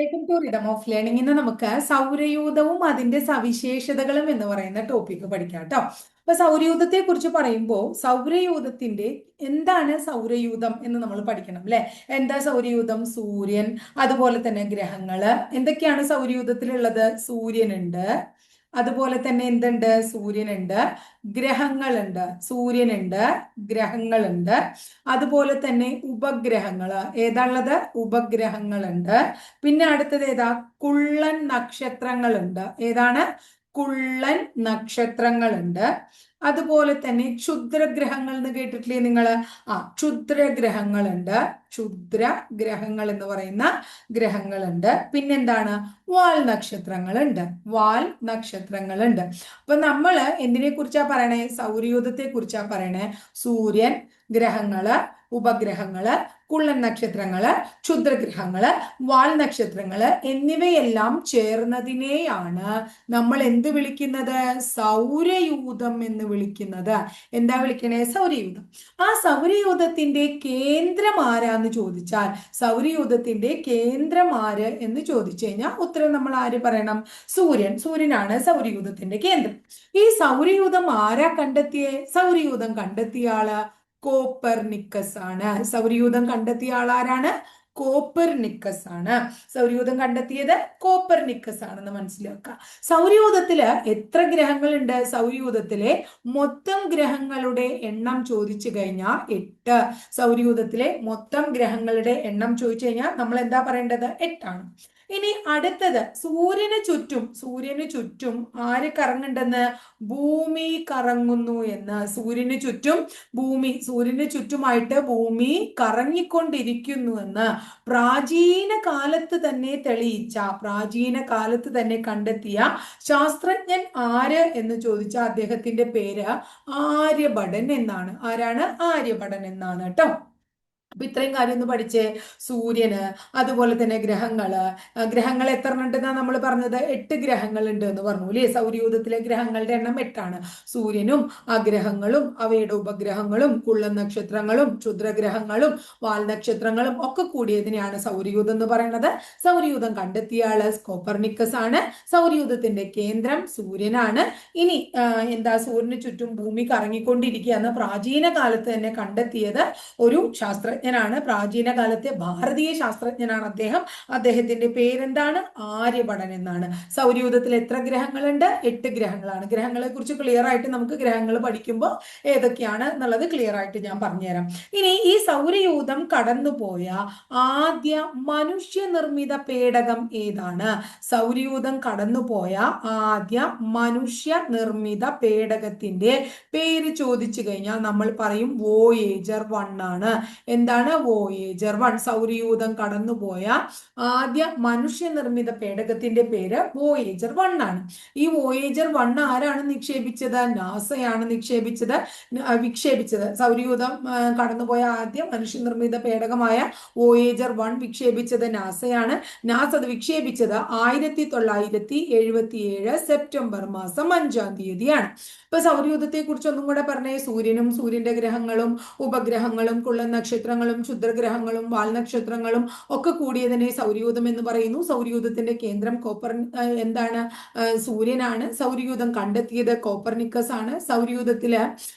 Welcome to rhythm of learning ഇന്ന് നമുക്ക് സൗരയൂഥവും അതിന്റെ സവിശേഷതകളും എന്ന് പറയുന്ന ടോപ്പിക്ക് പഠിക്കാം കേട്ടോ അപ്പൊ സൗരയൂഥത്തെ കുറിച്ച് പറയുമ്പോൾ സൗരയൂഥത്തിന്റെ എന്താണ് സൗരയൂഥം എന്ന് നമ്മൾ പഠിക്കണം അല്ലെ എന്താ സൗരയൂഥം? സൂര്യൻ അതുപോലെ തന്നെ ഗ്രഹങ്ങൾ. എന്തൊക്കെയാണ് സൗരയൂഥത്തിലുള്ളത്? സൂര്യനുണ്ട്. അതുപോലെ തന്നെ എന്തുണ്ട്? സൂര്യനുണ്ട്. ഗ്രഹങ്ങളുണ്ട്. സൂര്യനുണ്ട്. ഗ്രഹങ്ങളുണ്ട്. അതുപോലെ തന്നെ ഉപഗ്രഹങ്ങൾ ഏതാണുള്ളത്? ഉപഗ്രഹങ്ങളുണ്ട്. പിന്നെ അടുത്തത് ഏതാ? കുള്ളൻ നക്ഷത്രങ്ങളുണ്ട്. ഏതാണ്? കുള്ളൻ നക്ഷത്രങ്ങളുണ്ട്. അതുപോലെ തന്നെ ക്ഷുദ്രഗ്രഹങ്ങൾ എന്ന് കേട്ടിട്ടില്ലേ നിങ്ങൾ ആ ക്ഷുദ്രഗ്രഹങ്ങളുണ്ട്. ക്ഷുദ്ര ഗ്രഹങ്ങൾ എന്ന് പറയുന്ന ഗ്രഹങ്ങളുണ്ട്. പിന്നെന്താണ്? വാൽ നക്ഷത്രങ്ങളുണ്ട്. വാൽ നക്ഷത്രങ്ങളുണ്ട്. അപ്പൊ നമ്മൾ എന്തിനെ കുറിച്ചാ പറയണേ? സൗരയൂഥത്തെ കുറിച്ചാ പറയണേ. സൂര്യൻ ഗ്രഹങ്ങൾ ഉപഗ്രഹങ്ങൾ കുള്ളൻ നക്ഷത്രങ്ങൾ ക്ഷുദ്രഗ്രഹങ്ങൾ വാൽ നക്ഷത്രങ്ങൾ എന്നിവയെല്ലാം ചേർന്നതിനെയാണ് നമ്മൾ എന്ത് വിളിക്കുന്നത്? സൗരയൂഥം എന്ന് വിളിക്കുന്നത്. എന്താ വിളിക്കണേ? സൗരയൂഥം. ആ സൗരയൂഥത്തിന്റെ കേന്ദ്രം ആരാന്ന് ചോദിച്ചാൽ സൗരയൂഥത്തിന്റെ കേന്ദ്രം ആര് എന്ന് ചോദിച്ചു കഴിഞ്ഞാൽ ഉത്തരം നമ്മൾ ആര് പറയണം? സൂര്യൻ. സൂര്യനാണ് സൗരയൂഥത്തിന്റെ കേന്ദ്രം. ഈ സൗരയൂഥം ആരാ കണ്ടെത്തിയേ? സൗരയൂഥം കണ്ടെത്തിയ ആൾ കോപ്പർനിക്കസ് ആണ്. സൗരയൂഥം കണ്ടെത്തിയ ആളാരാണ് കോപ്പർനിക്കസ് ആണ്. സൗരയൂഥം കണ്ടെത്തിയത് കോപ്പർനിക്കസ് ആണെന്ന് മനസ്സിലാക്കുക സൗരയൂഥത്തിൽ എത്ര ഗ്രഹങ്ങളുണ്ട്? സൗരയൂഥത്തിലെ മൊത്തം ഗ്രഹങ്ങളുടെ എണ്ണം ചോദിച്ചു കഴിഞ്ഞാൽ എട്ട്. സൗരയൂഥത്തിലെ മൊത്തം ഗ്രഹങ്ങളുടെ എണ്ണം ചോദിച്ചു കഴിഞ്ഞാൽ നമ്മൾ എന്താ പറയേണ്ടത്? എട്ടാണ്. ഇനി അടുത്തത് സൂര്യന് ചുറ്റും സൂര്യന് ചുറ്റും ആര് കറങ്ങുണ്ടെന്ന് ഭൂമി കറങ്ങുന്നു എന്ന്. സൂര്യന് ചുറ്റും ഭൂമി സൂര്യന് ചുറ്റുമായിട്ട് ഭൂമി കറങ്ങിക്കൊണ്ടിരിക്കുന്നു എന്ന്. പ്രാചീന കാലത്ത് തന്നെ തെളിയിച്ച പ്രാചീന കാലത്ത് തന്നെ കണ്ടെത്തിയ ശാസ്ത്രജ്ഞൻ ആര് എന്ന് ചോദിച്ച അദ്ദേഹത്തിന്റെ പേര് ആര്യഭടൻ എന്നാണ്. ആരാണ്? ആര്യഭടൻ എന്നാണ് കേട്ടോ. അപ്പൊ ഇത്രയും കാര്യം ഒന്ന് പഠിച്ചേ. സൂര്യന് അതുപോലെ തന്നെ ഗ്രഹങ്ങൾ. ഗ്രഹങ്ങൾ എത്ര ഉണ്ടെന്നാ നമ്മൾ പറഞ്ഞത്? എട്ട് ഗ്രഹങ്ങൾ ഉണ്ട് എന്ന് പറഞ്ഞു അല്ലേ? സൗരയൂഥത്തിലെ ഗ്രഹങ്ങളുടെ എണ്ണം എട്ടാണ്. സൂര്യനും ആ ഗ്രഹങ്ങളും അവയുടെ ഉപഗ്രഹങ്ങളും കുള്ള നക്ഷത്രങ്ങളും ക്ഷുദ്രഗ്രഹങ്ങളും വാൽ നക്ഷത്രങ്ങളും ഒക്കെ കൂടിയതിനെയാണ് സൗരയൂഥം എന്ന് പറയുന്നത് സൗരയൂഥം കണ്ടെത്തിയ ആൾ കോപ്പർനിക്കസ് ആണ്. സൗരയൂഥത്തിന്റെ കേന്ദ്രം സൂര്യനാണ്. ഇനി എന്താ സൂര്യന് ചുറ്റും ഭൂമി കറങ്ങിക്കൊണ്ടിരിക്കുകയെന്ന് പ്രാചീന കാലത്ത് തന്നെ കണ്ടെത്തിയത് ഒരു ശാസ്ത്ര ശാസ്ത്രജ്ഞനാണ് പ്രാചീന കാലത്തെ ഭാരതീയ ശാസ്ത്രജ്ഞനാണ് അദ്ദേഹം. അദ്ദേഹത്തിന്റെ പേരെന്താണ്? ആര്യഭടൻ എന്നാണ്. സൗരയൂഥത്തിൽ എത്ര ഗ്രഹങ്ങളുണ്ട്? എട്ട് ഗ്രഹങ്ങളാണ്. ഗ്രഹങ്ങളെ കുറിച്ച് ക്ലിയർ ആയിട്ട് നമുക്ക് ഗ്രഹങ്ങൾ പഠിക്കുമ്പോൾ ഏതൊക്കെയാണ് എന്നുള്ളത് ക്ലിയർ ആയിട്ട് ഞാൻ പറഞ്ഞുതരാം. ഇനി ഈ സൗരയൂഥം കടന്നുപോയ ആദ്യ മനുഷ്യനിർമ്മിത പേടകം ഏതാണ്? സൗരയൂഥം കടന്നുപോയ ആദ്യ മനുഷ്യ നിർമ്മിത പേടകത്തിന്റെ പേര് ചോദിച്ചു കഴിഞ്ഞാൽ നമ്മൾ പറയും വോയേജർ വൺ ആണ്. എന്താ എന്താണ്? വോയേജർ വൺ സൗരയൂഥം കടന്നുപോയ ആദ്യ മനുഷ്യനിർമ്മിത പേടകത്തിന്റെ പേര് വോയേജർ വൺ ആണ്. ഈ വോയേജർ വൺ ആരാണ് നിക്ഷേപിച്ചത്? നാസയാണ് നിക്ഷേപിച്ചത്. വിക്ഷേപിച്ചത്. സൗരയൂഥം കടന്നുപോയ ആദ്യ മനുഷ്യനിർമ്മിത പേടകമായ വോയേജർ വൺ വിക്ഷേപിച്ചത് നാസയാണ്. നാസ അത് വിക്ഷേപിച്ചത് ആയിരത്തി തൊള്ളായിരത്തി എഴുപത്തി ഏഴ് സെപ്റ്റംബർ മാസം അഞ്ചാം തീയതിയാണ്. ഇപ്പൊ സൗരയൂഥത്തെ കുറിച്ച് ഒന്നും കൂടെ പറഞ്ഞേ സൂര്യനും സൂര്യന്റെ ഗ്രഹങ്ങളും ഉപഗ്രഹങ്ങളും കുള്ള നക്ഷത്രങ്ങളും ക്ഷുദ്രഗ്രഹങ്ങളും വാൽനക്ഷത്രങ്ങളും ഒക്കെ കൂടിയതിനെ സൗരയൂഥം എന്ന് പറയുന്നു. സൗരയൂഥത്തിന്റെ കേന്ദ്രം കോപ്പർ എന്താണ് സൂര്യനാണ്. സൗരയൂഥം കണ്ടെത്തിയത് കോപ്പർനിക്കസ് ആണ് സൗരയൂഥത്തിൽ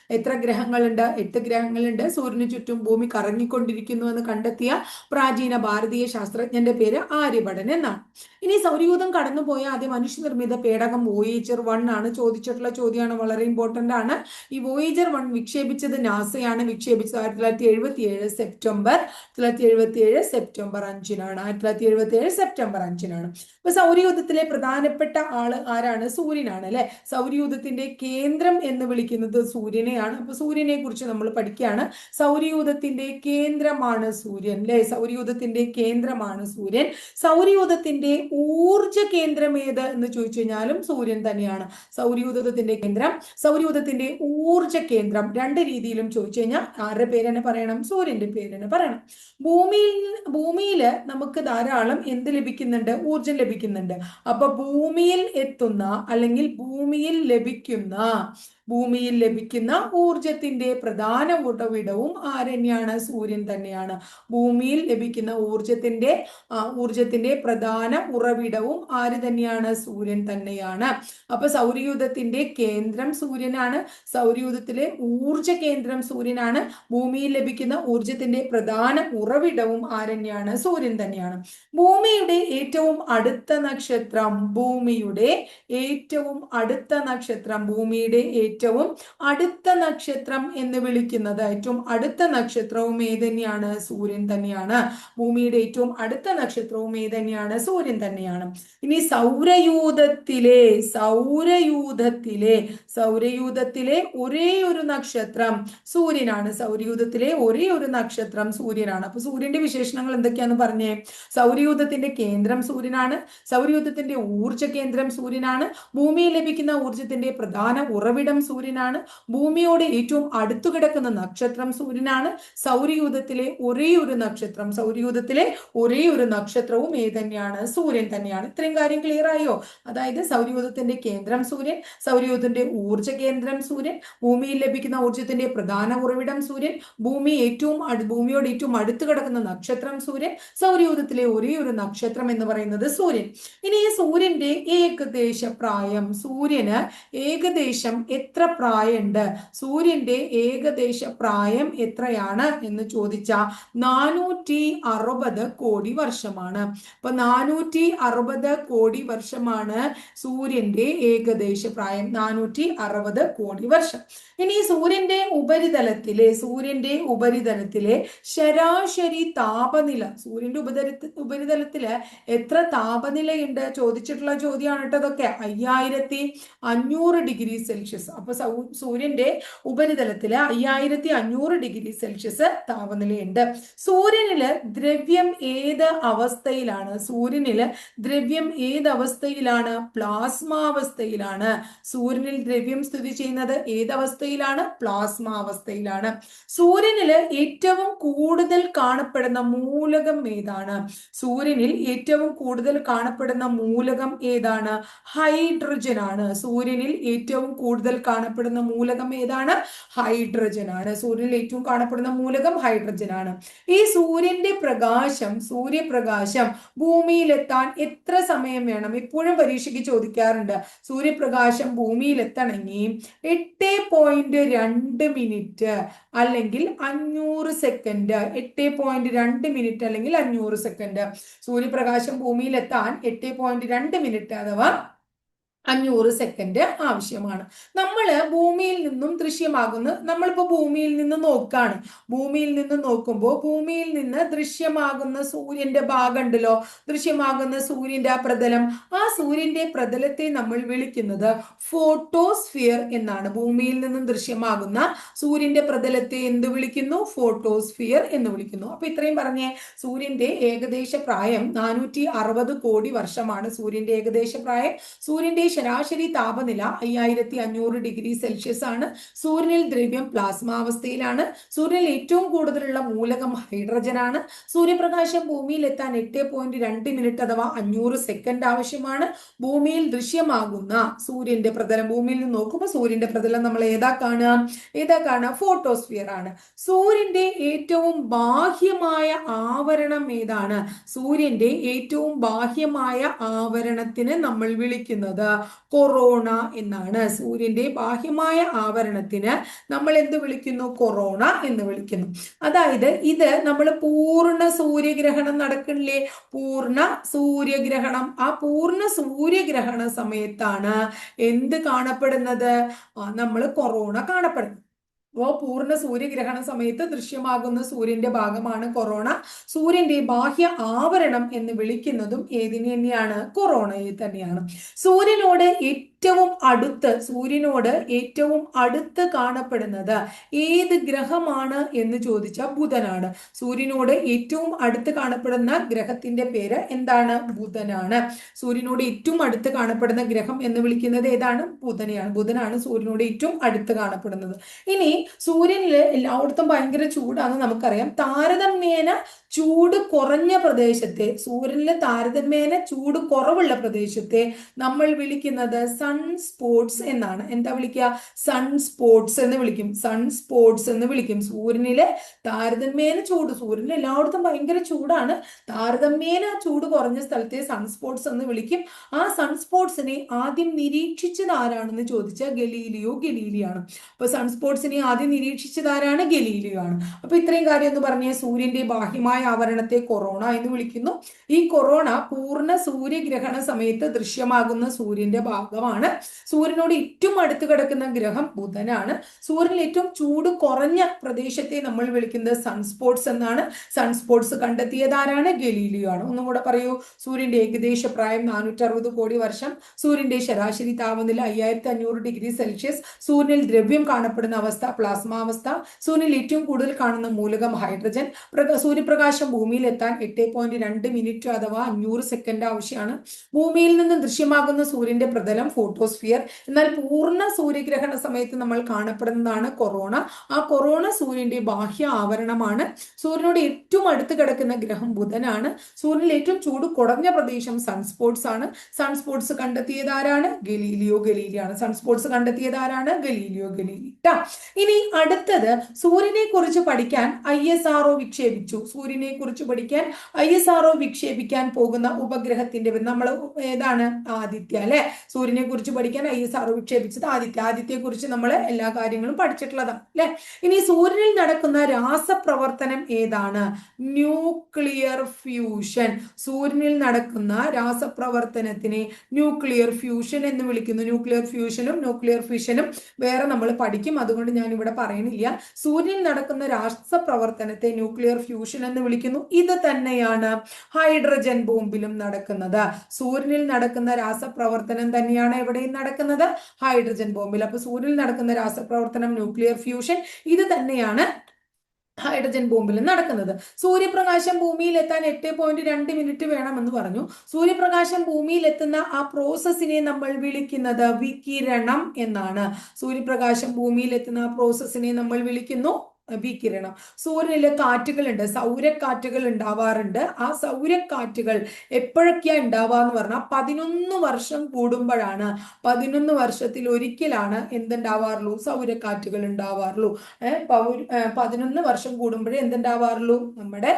എത്ര ഗ്രഹങ്ങളുണ്ട്? എട്ട് ഗ്രഹങ്ങളുണ്ട്. സൂര്യന് ചുറ്റും ഭൂമി കറങ്ങിക്കൊണ്ടിരിക്കുന്നു എന്ന് കണ്ടെത്തിയ പ്രാചീന ഭാരതീയ ശാസ്ത്രജ്ഞന്റെ പേര് ആര്യഭടൻ എന്നാണ്. ഇനി സൗരയൂഥം കടന്നുപോയ ആദ്യ മനുഷ്യനിർമ്മിത പേടകം വോയേജർ വൺ ആണ് ചോദിച്ചിട്ടുള്ള ചോദ്യമാണ്. വളരെ ഇമ്പോർട്ടന്റ് ആണ്. ഈ വോയേജർ വൺ വിക്ഷേപിച്ചത് നാസയാണ്. വിക്ഷേപിച്ചത് ആയിരത്തി തൊള്ളായിരത്തി എഴുപത്തി ഏഴ് സെപ്റ്റംബർ. തൊള്ളായിരത്തി എഴുപത്തി ഏഴ് സെപ്റ്റംബർ അഞ്ചിനാണ്. ആയിരത്തി തൊള്ളായിരത്തി എഴുപത്തി ഏഴ് സെപ്റ്റംബർ അഞ്ചിനാണ്. അപ്പൊ സൗരയൂഥത്തിലെ പ്രധാനപ്പെട്ട ആൾ ആരാണ്? സൂര്യനാണ് അല്ലെ? സൗരയൂഥത്തിന്റെ കേന്ദ്രം എന്ന് വിളിക്കുന്നത് സൂര്യനെയാണ്. അപ്പൊ സൂര്യനെ കുറിച്ച് നമ്മൾ പഠിക്കുകയാണ്. സൗരയൂഥത്തിന്റെ കേന്ദ്രമാണ് സൂര്യൻ അല്ലെ? സൗരയൂഥത്തിന്റെ കേന്ദ്രമാണ് സൂര്യൻ. സൗരയൂഥത്തിന്റെ ഊർജ കേന്ദ്രം ഏത് എന്ന് ചോദിച്ചു കഴിഞ്ഞാലും സൂര്യൻ തന്നെയാണ്. സൗരയൂഥത്തിന്റെ കേന്ദ്രം സൗരയൂഥത്തിന്റെ ഊർജ കേന്ദ്രം രണ്ട് രീതിയിലും ചോദിച്ചു കഴിഞ്ഞാൽ ആരുടെ പേര് തന്നെ പറയണം? സൂര്യന്റെ പേര് തന്നെ പറയണം. ഭൂമിയിൽ ഭൂമിയിൽ നമുക്ക് ധാരാളം എന്ത് ലഭിക്കുന്നുണ്ട്? ഊർജം ലഭിക്കുന്നുണ്ട്. അപ്പൊ ഭൂമിയിൽ എത്തുന്ന അല്ലെങ്കിൽ ഭൂമിയിൽ ലഭിക്കുന്ന ഭൂമിയിൽ ലഭിക്കുന്ന ഊർജത്തിന്റെ പ്രധാന ഉറവിടവും ആരന്യാണ് സൂര്യൻ തന്നെയാണ്. ഭൂമിയിൽ ലഭിക്കുന്ന ഊർജത്തിന്റെ ഊർജത്തിന്റെ പ്രധാന ഉറവിടവും ആര് തന്നെയാണ്? സൂര്യൻ തന്നെയാണ്. അപ്പൊ സൗരയൂഥത്തിന്റെ കേന്ദ്രം സൂര്യനാണ്. സൗരയൂഥത്തിലെ ഊർജ കേന്ദ്രം സൂര്യനാണ്. ഭൂമിയിൽ ലഭിക്കുന്ന ഊർജത്തിന്റെ പ്രധാന ഉറവിടവും ആരന്യാണ് സൂര്യൻ തന്നെയാണ്. ഭൂമിയുടെ ഏറ്റവും അടുത്ത നക്ഷത്രം ഭൂമിയുടെ ഏറ്റവും അടുത്ത നക്ഷത്രം ഭൂമിയുടെ ഏറ്റവും അടുത്ത നക്ഷത്രം എന്ന് വിളിക്കുന്നത് ഏറ്റവും അടുത്ത നക്ഷത്രവും ഏത് തന്നെയാണ്? സൂര്യൻ തന്നെയാണ്. ഭൂമിയുടെ ഏറ്റവും അടുത്ത നക്ഷത്രവും ഏത് തന്നെയാണ്? സൂര്യൻ തന്നെയാണ്. ഇനി സൗരയൂഥത്തിലെ സൗരയൂഥത്തിലെ സൗരയൂഥത്തിലെ ഒരേ ഒരു നക്ഷത്രം സൂര്യനാണ്. സൗരയൂഥത്തിലെ ഒരേ ഒരു നക്ഷത്രം സൂര്യനാണ്. അപ്പൊ സൂര്യന്റെ വിശേഷണങ്ങൾ എന്തൊക്കെയാന്ന് പറഞ്ഞേ? സൗരയൂഥത്തിന്റെ കേന്ദ്രം സൂര്യനാണ്. സൗരയൂഥത്തിന്റെ ഊർജ കേന്ദ്രം സൂര്യനാണ്. ഭൂമിയിൽ ലഭിക്കുന്ന ഊർജത്തിന്റെ പ്രധാന ഉറവിടം സൂര്യനാണ്. ഭൂമിയോട് ഏറ്റവും അടുത്തു കിടക്കുന്ന നക്ഷത്രം സൂര്യനാണ്. സൗരയൂഥത്തിലെ ഒരേ ഒരു നക്ഷത്രം സൗരയൂഥത്തിലെ ഒരേ ഒരു നക്ഷത്രവും ഏതന്നെയാണ് സൂര്യൻ തന്നെയാണ്. ഇത്രയും കാര്യം ക്ലിയർ ആയോ? അതായത് സൗരയൂഥത്തിന്റെ കേന്ദ്രം സൂര്യൻ സൗരയൂഥത്തിന്റെ ഊർജ കേന്ദ്രം സൂര്യൻ ഭൂമിയിൽ ലഭിക്കുന്ന ഊർജത്തിന്റെ പ്രധാന ഉറവിടം സൂര്യൻ ഭൂമി ഏറ്റവും ഭൂമിയോട് ഏറ്റവും അടുത്ത് കിടക്കുന്ന നക്ഷത്രം സൂര്യൻ സൗരയൂഥത്തിലെ ഒരേ ഒരു നക്ഷത്രം എന്ന് പറയുന്നത് സൂര്യൻ. ഇനി ഈ സൂര്യന്റെ ഏകദേശ പ്രായം സൂര്യന് ഏകദേശം എത്ര പ്രായമുണ്ട്? സൂര്യന്റെ ഏകദേശ പ്രായം എത്രയാണ്? എന്ന് ചോദിച്ച നാനൂറ്റി അറുപത് കോടി വർഷമാണ്. അപ്പൊ നാനൂറ്റി അറുപത് കോടി വർഷമാണ് സൂര്യന്റെ ഏകദേശ പ്രായം. നാനൂറ്റി അറുപത് കോടി വർഷം. ഇനി സൂര്യന്റെ ഉപരിതലത്തിലെ സൂര്യന്റെ ഉപരിതലത്തിലെ ശരാശരി താപനില സൂര്യന്റെ ഉപരിതല ഉപരിതലത്തിൽ എത്ര താപനിലയുണ്ട്? ചോദിച്ചിട്ടുള്ള ചോദ്യമാണ് കേട്ടോ അതൊക്കെ അയ്യായിരത്തി അഞ്ഞൂറ് ഡിഗ്രി സെൽഷ്യസ്. അപ്പൊ സൂര്യന്റെ ഉപരിതലത്തിൽ അയ്യായിരത്തി അഞ്ഞൂറ് ഡിഗ്രി സെൽഷ്യസ് താപനിലയുണ്ട്. സൂര്യനിൽ ദ്രവ്യം ഏത് അവസ്ഥയിലാണ്? സൂര്യനിൽ ദ്രവ്യം ഏത് അവസ്ഥയിലാണ്? പ്ലാസ്മ അവസ്ഥയിലാണ് സൂര്യനിൽ ദ്രവ്യം സ്ഥിതി ചെയ്യുന്നത് ഏതവസ്ഥയിലാണ് പ്ലാസ്മ അവസ്ഥയിലാണ് സൂര്യനിൽ ഏറ്റവും കൂടുതൽ കാണപ്പെടുന്ന മൂലകം ഏതാണ്? സൂര്യനിൽ ഏറ്റവും കൂടുതൽ കാണപ്പെടുന്ന മൂലകം ഏതാണ്? ഹൈഡ്രജൻ ആണ് സൂര്യനിൽ ഏറ്റവും കൂടുതൽ കാണപ്പെടുന്ന മൂലകം ഏതാണ്? ഹൈഡ്രജൻ ആണ്. സൂര്യനിൽ ഏറ്റവും കാണപ്പെടുന്ന മൂലകം ഹൈഡ്രജൻ ആണ്. ഈ സൂര്യന്റെ പ്രകാശം സൂര്യപ്രകാശം ഭൂമിയിലെത്താൻ എത്ര സമയം വേണം? എപ്പോഴും പരീക്ഷയ്ക്ക് ചോദിക്കാറുണ്ട്. സൂര്യപ്രകാശം ഭൂമിയിലെത്തണമെങ്കിൽ എട്ട് പോയിന്റ് രണ്ട് മിനിറ്റ് അല്ലെങ്കിൽ അഞ്ഞൂറ് സെക്കൻഡ് എട്ട് പോയിന്റ് രണ്ട് മിനിറ്റ് അല്ലെങ്കിൽ അഞ്ഞൂറ് സെക്കൻഡ് സൂര്യപ്രകാശം ഭൂമിയിലെത്താൻ എട്ട് പോയിന്റ് രണ്ട് മിനിറ്റ് അഥവാ അഞ്ഞൂറ് സെക്കൻഡ് ആവശ്യമാണ്. നമ്മൾ ഭൂമിയിൽ നിന്നും ദൃശ്യമാകുന്ന നമ്മളിപ്പോൾ ഭൂമിയിൽ നിന്ന് നോക്കാണ്. ഭൂമിയിൽ നിന്ന് നോക്കുമ്പോൾ ഭൂമിയിൽ നിന്ന് ദൃശ്യമാകുന്ന സൂര്യന്റെ ഭാഗം ഉണ്ടല്ലോ. ദൃശ്യമാകുന്ന സൂര്യന്റെ ആ പ്രതലം. ആ സൂര്യന്റെ പ്രതലത്തെ നമ്മൾ വിളിക്കുന്നത് ഫോട്ടോസ്ഫിയർ എന്നാണ്. ഭൂമിയിൽ നിന്നും ദൃശ്യമാകുന്ന സൂര്യന്റെ പ്രതലത്തെ എന്ത് വിളിക്കുന്നു? ഫോട്ടോസ്ഫിയർ എന്ന് വിളിക്കുന്നു. അപ്പൊ ഇത്രയും പറഞ്ഞേ. സൂര്യന്റെ ഏകദേശ പ്രായം നാനൂറ്റി കോടി വർഷമാണ് സൂര്യന്റെ ഏകദേശ പ്രായം. സൂര്യന്റെ ശരാശരി താപനില അയ്യായിരത്തി അഞ്ഞൂറ് ഡിഗ്രി സെൽഷ്യസ് ആണ്. സൂര്യനിൽ ദ്രവ്യം പ്ലാസ്മാവസ്ഥയിലാണ്. സൂര്യനിൽ ഏറ്റവും കൂടുതലുള്ള മൂലകം ഹൈഡ്രജൻ ആണ്. സൂര്യപ്രകാശം ഭൂമിയിൽ എത്താൻ എട്ട് പോയിന്റ് രണ്ട് മിനിറ്റ് അഥവാ അഞ്ഞൂറ് സെക്കൻഡ് ആവശ്യമാണ്. ഭൂമിയിൽ ദൃശ്യമാകുന്ന സൂര്യന്റെ പ്രതലം ഭൂമിയിൽ നിന്ന് നോക്കുമ്പോൾ സൂര്യന്റെ പ്രതലം നമ്മൾ ഏതാ കാണുക? ഏതാ കാണുക? ഫോട്ടോസ്ഫിയർ ആണ്. സൂര്യന്റെ ഏറ്റവും ബാഹ്യമായ ആവരണം ഏതാണ്? സൂര്യന്റെ ഏറ്റവും ബാഹ്യമായ ആവരണത്തിന് നമ്മൾ വിളിക്കുന്നത് കൊറോണ എന്നാണ്. സൂര്യന്റെ ബാഹ്യമായ ആവരണത്തിന് നമ്മൾ എന്ത് വിളിക്കുന്നു? കൊറോണ എന്ന് വിളിക്കുന്നു. അതായത് ഇത് നമ്മൾ പൂർണ സൂര്യഗ്രഹണം നടക്കണില്ലേ പൂർണ സൂര്യഗ്രഹണം. ആ പൂർണ സൂര്യഗ്രഹണ സമയത്താണ് എന്ത് കാണപ്പെടുന്നത്? നമ്മൾ കൊറോണ കാണപ്പെടുന്നത്. അപ്പോൾ പൂർണ സൂര്യഗ്രഹണ സമയത്ത് ദൃശ്യമാകുന്ന സൂര്യന്റെ ഭാഗമാണ് കൊറോണ. സൂര്യന്റെ ബാഹ്യ ആവരണം എന്ന് വിളിക്കുന്നതും ഏതിനെ തന്നെയാണ്? കൊറോണയെ തന്നെയാണ്. സൂര്യനോട് ഏറ്റവും അടുത്ത് സൂര്യനോട് ഏറ്റവും അടുത്ത് കാണപ്പെടുന്നത് ഏത് ഗ്രഹമാണ് എന്ന് ചോദിച്ച ബുധനാണ്. സൂര്യനോട് ഏറ്റവും അടുത്ത് കാണപ്പെടുന്ന ഗ്രഹത്തിന്റെ പേര് എന്താണ്? ബുധനാണ്. സൂര്യനോട് ഏറ്റവും അടുത്ത് കാണപ്പെടുന്ന ഗ്രഹം എന്ന് വിളിക്കുന്നത് ഏതാണ്? ബുധനെയാണ്. ബുധനാണ് സൂര്യനോട് ഏറ്റവും അടുത്ത് കാണപ്പെടുന്നത്. ഇനി സൂര്യനിൽ എല്ലായിടത്തും ഭയങ്കര ചൂടാണെന്ന് നമുക്കറിയാം. താരതമ്യേന ചൂട് കുറഞ്ഞ പ്രദേശത്തെ സൂര്യനിലെ താരതമ്യേന ചൂട് കുറവുള്ള പ്രദേശത്തെ നമ്മൾ വിളിക്കുന്നത് സൺ സൺ സ്പോട്സ് എന്നാണ്. എന്താ വിളിക്കുക? സൺ സ്പോട്സ് എന്ന് വിളിക്കും. സൺ സ്പോട്സ് എന്ന് വിളിക്കും. സൂര്യനിലെ താരതമ്യേന ചൂട്. സൂര്യനിൽ എല്ലായിടത്തും ഭയങ്കര ചൂടാണ്. താരതമ്യേന ചൂട് കുറഞ്ഞ സ്ഥലത്തെ സൺസ്പോർട്സ് എന്ന് വിളിക്കും. ആ സൺസ്പോർട്സിനെ ആദ്യം നിരീക്ഷിച്ചത് ആരാണെന്ന് ചോദിച്ചാൽ ഗലീലിയോ ഗലീലിയാണ്. അപ്പൊ സൺസ്പോർട്സിനെ ആദ്യം നിരീക്ഷിച്ചത് ആരാണ്? ഗലീലിയോ ആണ്. അപ്പൊ ഇത്രയും കാര്യം എന്ന് പറഞ്ഞാൽ സൂര്യന്റെ ബാഹ്യമായ ആവരണത്തെ കൊറോണ എന്ന് വിളിക്കുന്നു. ഈ കൊറോണ പൂർണ സൂര്യഗ്രഹണ സമയത്ത് ദൃശ്യമാകുന്ന സൂര്യന്റെ ഭാഗമാണ്. സൂര്യനോട് ഏറ്റവും അടുത്ത് കിടക്കുന്ന ഗ്രഹം ബുധനാണ്. സൂര്യനിൽ ഏറ്റവും ചൂട് കുറഞ്ഞ പ്രദേശത്തെ നമ്മൾ വിളിക്കുന്നത് സൺസ്പോട്സ് എന്നാണ്. സൺസ്പോട്സ് കണ്ടെത്തിയത് ആരാണ്? ഗലീലിയോ ആണ്. ഒന്നും കൂടെ പറയൂ. സൂര്യന്റെ ഏകദേശ പ്രായം നാനൂറ്റി കോടി വർഷം. സൂര്യന്റെ ശരാശരി താപനില അയ്യായിരത്തി അഞ്ഞൂറ് ഡിഗ്രി സെൽഷ്യസ്. സൂര്യനിൽ ദ്രവ്യം കാണപ്പെടുന്ന അവസ്ഥ പ്ലാസ്മാവസ്ഥ സൂര്യനിൽ ഏറ്റവും കൂടുതൽ കാണുന്ന മൂലകം ഹൈഡ്രജൻ. സൂര്യപ്രകാശം ഭൂമിയിൽ എത്താൻ എട്ട് പോയിന്റ് രണ്ട് മിനിറ്റ് അഥവാ അഞ്ഞൂറ് സെക്കൻഡ് ആവശ്യമാണ്. ഭൂമിയിൽ നിന്ന് ദൃശ്യമാകുന്ന സൂര്യന്റെ പ്രതലം ഫോട്ടോസ്ഫിയർ എന്നാൽ പൂർണ സൂര്യഗ്രഹണ സമയത്ത് നമ്മൾ കാണപ്പെടുന്നതാണ് കൊറോണ. ആ കൊറോണ സൂര്യന്റെ ബാഹ്യ ആവരണമാണ്. സൂര്യനോട് ഏറ്റവും അടുത്ത് കിടക്കുന്ന ഗ്രഹം ബുധനാണ്. സൂര്യനിൽ ഏറ്റവും ചൂട് കുറഞ്ഞ പ്രദേശം സൺസ്പോട്സ് ആണ്. സൺസ്പോട്സ് കണ്ടെത്തിയത് ആരാണ്? ഗലീലിയോ ഗലീലിയാണ്. സൺസ്പോട്സ് കണ്ടെത്തിയത് ആരാണ്? Galileo Galilei. ഇനി അടുത്തത് സൂര്യനെ കുറിച്ച് പഠിക്കാൻ ഐ എസ് ആർ വിക്ഷേപിച്ചു. സൂര്യനെ കുറിച്ച് പഠിക്കാൻ ഐ എസ് ആർ വിക്ഷേപിക്കാൻ പോകുന്ന ഉപഗ്രഹത്തിന്റെ നമ്മൾ ഏതാണ്? ആദിത്യ അല്ലെ? സൂര്യനെ കുറിച്ച് പഠിക്കാൻ ഐ എസ് ആർ വിക്ഷേപിച്ചത് ആദിത്യ. ആദിത്യയെ കുറിച്ച് നമ്മൾ എല്ലാ കാര്യങ്ങളും പഠിച്ചിട്ടുള്ളതാണ് അല്ലെ? ഇനി സൂര്യനിൽ നടക്കുന്ന രാസപ്രവർത്തനം ഏതാണ്? Nuclear fusion. സൂര്യനിൽ നടക്കുന്ന രാസപ്രവർത്തനത്തിനെ ന്യൂക്ലിയർ ഫ്യൂഷൻ എന്ന് വിളിക്കുന്നു. ന്യൂക്ലിയർ ഫ്യൂഷനും ന്യൂക്ലിയർ ഫിഷനും വേറെ നമ്മൾ പഠിക്കും. അതുകൊണ്ട് ഞാൻ ഇവിടെ പറയുന്നില്ല സൂര്യനിൽ നടക്കുന്ന രാസപ്രവർത്തനത്തെ ന്യൂക്ലിയർ ഫ്യൂഷൻ എന്ന് വിളിക്കുന്നു. ഇത് തന്നെയാണ് ഹൈഡ്രജൻ ബോംബിലും നടക്കുന്നത്. സൂര്യനിൽ നടക്കുന്ന രാസപ്രവർത്തനം തന്നെയാണ് എവിടെയും നടക്കുന്നത്? ഹൈഡ്രജൻ ബോംബിൽ. അപ്പൊ സൂര്യനിൽ നടക്കുന്ന രാസപ്രവർത്തനം ന്യൂക്ലിയർ ഫ്യൂഷൻ ഇത് തന്നെയാണ് ഹൈഡ്രജൻ ബോംബിൽ നടക്കുന്നത്. സൂര്യപ്രകാശം ഭൂമിയിൽ എത്താൻ എട്ട് പോയിന്റ് രണ്ട് മിനിറ്റ് വേണമെന്ന് പറഞ്ഞു. സൂര്യപ്രകാശം ഭൂമിയിൽ എത്തുന്ന ആ പ്രോസസ്സിനെ നമ്മൾ വിളിക്കുന്നത് വികിരണം എന്നാണ്. സൂര്യപ്രകാശം ഭൂമിയിൽ എത്തുന്ന ആ പ്രോസസ്സിനെ നമ്മൾ വിളിക്കുന്നു വികിരണം സൂര്യനിലെ കാറ്റുകളുണ്ട്. സൗരക്കാറ്റുകൾ ഉണ്ടാവാറുണ്ട്. ആ സൗരക്കാറ്റുകൾ എപ്പോഴൊക്കെയാ ഉണ്ടാവുക എന്ന് പറഞ്ഞാൽ പതിനൊന്ന് വർഷം കൂടുമ്പോഴാണ്. പതിനൊന്ന് വർഷത്തിൽ ഒരിക്കലാണ് എന്തുണ്ടാവാറുള്ളൂ? സൗരക്കാറ്റുകൾ ഉണ്ടാവാറുള്ളൂ. പതിനൊന്ന് വർഷം കൂടുമ്പോഴേ എന്തുണ്ടാവാറുള്ളൂ? നമ്മുടെ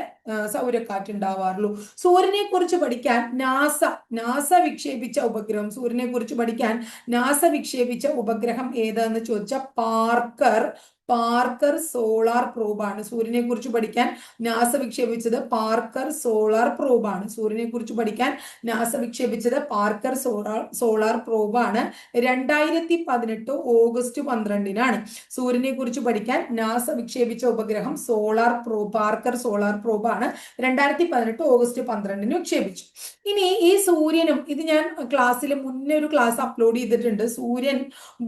സൗരക്കാറ്റ് ഉണ്ടാവാറുള്ളൂ. സൂര്യനെ കുറിച്ച് പഠിക്കാൻ നാസ നാസ വിക്ഷേപിച്ച ഉപഗ്രഹം. സൂര്യനെ കുറിച്ച് പഠിക്കാൻ നാസ വിക്ഷേപിച്ച ഉപഗ്രഹം ഏതാന്ന് ചോദിച്ചാൽ പാർക്കർ പാർക്കർ സോളാർ പ്രോബാണ്. സൂര്യനെ കുറിച്ച് പഠിക്കാൻ നാസ വിക്ഷേപിച്ചത് പാർക്കർ സോളാർ പ്രോബാണ്. സൂര്യനെ കുറിച്ച് പഠിക്കാൻ നാസ വിക്ഷേപിച്ചത് പാർക്കർ സോളാർ സോളാർ ആണ് രണ്ടായിരത്തി പതിനെട്ട് ഓഗസ്റ്റ് പന്ത്രണ്ടിനാണ്. സൂര്യനെ കുറിച്ച് പഠിക്കാൻ നാസ വിക്ഷേപിച്ച ഉപഗ്രഹം സോളാർ പ്രോ പാർക്കർ സോളാർ പ്രോബാണ് രണ്ടായിരത്തി പതിനെട്ട് ഓഗസ്റ്റ് പന്ത്രണ്ടിന് വിക്ഷേപിച്ചു. ഇനി ഈ സൂര്യനും ഇത് ഞാൻ ക്ലാസ്സിൽ മുന്നേ ഒരു ക്ലാസ് അപ്ലോഡ് ചെയ്തിട്ടുണ്ട്. സൂര്യൻ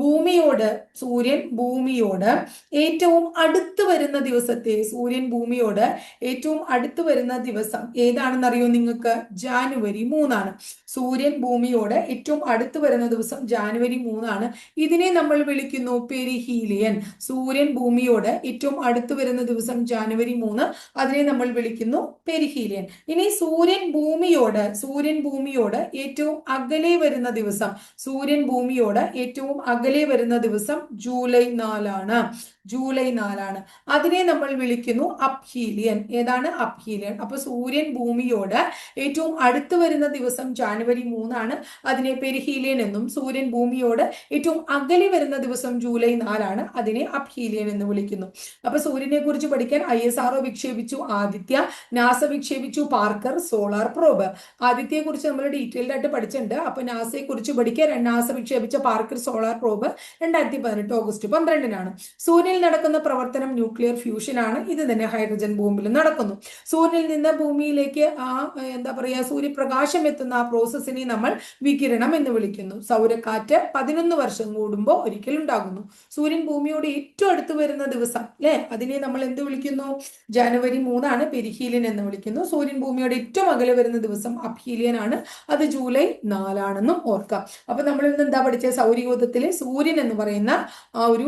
ഭൂമിയോട് സൂര്യൻ ഭൂമിയോട് ഏറ്റവും അടുത്ത് വരുന്ന ദിവസത്തെ സൂര്യൻ ഭൂമിയോട് ഏറ്റവും അടുത്ത് വരുന്ന ദിവസം ഏതാണെന്ന് ഏതാണെന്നറിയോ നിങ്ങൾക്ക്? ജാനുവരി മൂന്നാണ്. സൂര്യൻ ഭൂമിയോട് ഏറ്റവും അടുത്ത് വരുന്ന ദിവസം ജാനുവരി മൂന്നാണ്. ഇതിനെ നമ്മൾ വിളിക്കുന്നു പെരിഹീലിയൻ. സൂര്യൻ ഭൂമിയോട് ഏറ്റവും അടുത്ത് വരുന്ന ദിവസം ജാനുവരി മൂന്ന്. അതിനെ നമ്മൾ വിളിക്കുന്നു പെരിഹീലിയൻ. ഇനി സൂര്യൻ ഭൂമിയോട് സൂര്യൻ ഭൂമിയോട് ഏറ്റവും അകലെ വരുന്ന ദിവസം സൂര്യൻ ഭൂമിയോട് ഏറ്റവും അകലെ വരുന്ന ദിവസം ജൂലൈ നാലാണ്. ജൂലൈ നാലാണ്. അതിനെ നമ്മൾ വിളിക്കുന്നു അപ്ഹീലിയൻ. ഏതാണ് അപ്ഹീലിയൻ? അപ്പൊ സൂര്യൻ ഭൂമിയോട് ഏറ്റവും അടുത്ത് വരുന്ന ദിവസം ജാനുവരി മൂന്നാണ്. അതിനെ പെരിഹീലിയൻ എന്നും സൂര്യൻ ഭൂമിയോട് ഏറ്റവും അകലെ വരുന്ന ദിവസം ജൂലൈ നാലാണ്. അതിനെ അപ്ഹീലിയൻ എന്ന് വിളിക്കുന്നു. അപ്പൊ സൂര്യനെ കുറിച്ച് പഠിക്കാൻ ഐ എസ് ആർഒ വിക്ഷേപിച്ചു ആദിത്യ നാസ വിക്ഷേപിച്ചു പാർക്കർ സോളാർ പ്രോബ്. ആദിത്യയെ കുറിച്ച് നമ്മൾ ഡീറ്റെയിൽഡ് ആയിട്ട് പഠിച്ചിട്ടുണ്ട്. അപ്പൊ നാസയെ കുറിച്ച് പഠിക്കാൻ നാസ വിക്ഷേപിച്ച പാർക്കർ സോളാർ പ്രോബ് രണ്ടായിരത്തി പതിനെട്ട് ഓഗസ്റ്റ് പന്ത്രണ്ടിനാണ്. നടക്കുന്ന പ്രവർത്തനം ന്യൂക്ലിയർ ഫ്യൂഷനാണ് ഇത് തന്നെ ഹൈഡ്രജൻ ബോംബിൽ നടക്കുന്നു. സൂര്യനിൽ നിന്ന് ഭൂമിയിലേക്ക് ആ എന്താ പറയുക സൂര്യപ്രകാശം എത്തുന്ന ആ പ്രോസസ്സിനെ നമ്മൾ വികിരണം എന്ന് വിളിക്കുന്നു. സൗരക്കാറ്റ് പതിനൊന്ന് വർഷം കൂടുമ്പോൾ ഒരിക്കൽ ഉണ്ടാകുന്നു. സൂര്യൻ ഭൂമിയോട് ഏറ്റവും അടുത്ത് വരുന്ന ദിവസം അല്ലെ? അതിനെ നമ്മൾ എന്ത് വിളിക്കുന്നു? ജനുവരി മൂന്നാണ് പെരിഹീലിയൻ എന്ന് വിളിക്കുന്നു. സൂര്യൻ ഭൂമിയോട് ഏറ്റവും അകലെ വരുന്ന ദിവസം അപ്ഹീലിയൻ ആണ്. അത് ജൂലൈ നാലാണെന്നും ഓർക്കാം. അപ്പൊ നമ്മൾ ഇന്ന് എന്താ പഠിച്ചത് സൗരയൂഥത്തിലെ സൂര്യൻ എന്ന് പറയുന്ന ആ ഒരു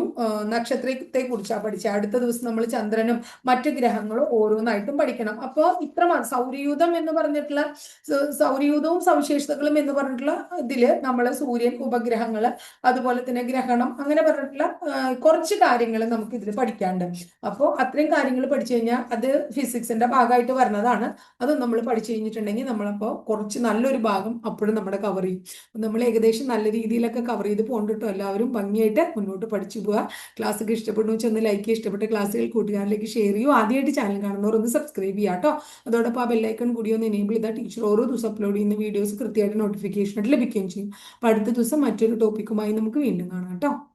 നക്ഷത്രത്തെ കുറിച്ചാണ് പഠിച്ചത് അടുത്ത ദിവസം നമ്മൾ ചന്ദ്രനും മറ്റു ഗ്രഹങ്ങളും ഓരോന്നായിട്ടും പഠിക്കണം. അപ്പോൾ ഇത്രമാണ് സൗരയൂഥം എന്ന് പറഞ്ഞിട്ടുള്ള സൗരയൂഥവും സവിശേഷതകളും എന്ന് പറഞ്ഞിട്ടുള്ള ഇതിൽ നമ്മൾ സൂര്യൻ ഉപഗ്രഹങ്ങൾ അതുപോലെ തന്നെ ഗ്രഹണം അങ്ങനെ പറഞ്ഞിട്ടുള്ള കുറച്ച് കാര്യങ്ങൾ നമുക്ക് ഇതിൽ പഠിക്കാണ്ട്. അപ്പോൾ അത്രയും കാര്യങ്ങൾ പഠിച്ചു കഴിഞ്ഞാൽ അത് ഫിസിക്സിന്റെ ഭാഗമായിട്ട് വരുന്നതാണ് അത് നമ്മൾ പഠിച്ചു കഴിഞ്ഞിട്ടുണ്ടെങ്കിൽ നമ്മളപ്പോൾ കുറച്ച് നല്ലൊരു ഭാഗം അപ്പോഴും നമ്മുടെ കവർ ചെയ്യും. നമ്മൾ ഏകദേശം നല്ല രീതിയിലൊക്കെ കവർ ചെയ്ത് പോകണ്ടിട്ടോ? എല്ലാവരും ഭംഗിയായിട്ട് മുന്നോട്ട് പഠിച്ചു പോവുക ക്ലാസ്സൊക്കെ ഇഷ്ടപ്പെട്ടു ചെന്ന് ലൈക്ക് ചെയ്യുക ഇഷ്ടപ്പെട്ട ക്ലാസ്സുകൾ കൂട്ടുകാരിലേക്ക് ഷെയർ ചെയ്യൂ. ആദ്യമായിട്ട് ചാനൽ കാണുന്നവർ ഒന്ന് സബ്സ്ക്രൈബ് ചെയ്യാം കേട്ടോ അതോടൊപ്പം ആ ബെല്ലൈക്കൺ കൂടി ഒന്ന് എനേബിൾ ചെയ്താൽ ടീച്ചർ ഓരോ ദിവസം അപ്ലോഡ് ചെയ്യുന്ന വീഡിയോസ് കൃത്യമായിട്ട് നോട്ടിഫിക്കേഷനായിട്ട് ലഭിക്കുകയും ചെയ്യും. അപ്പോൾ അടുത്ത ദിവസം മറ്റൊരു ടോപ്പിക്കുമായി നമുക്ക് വീണ്ടും കാണാം കേട്ടോ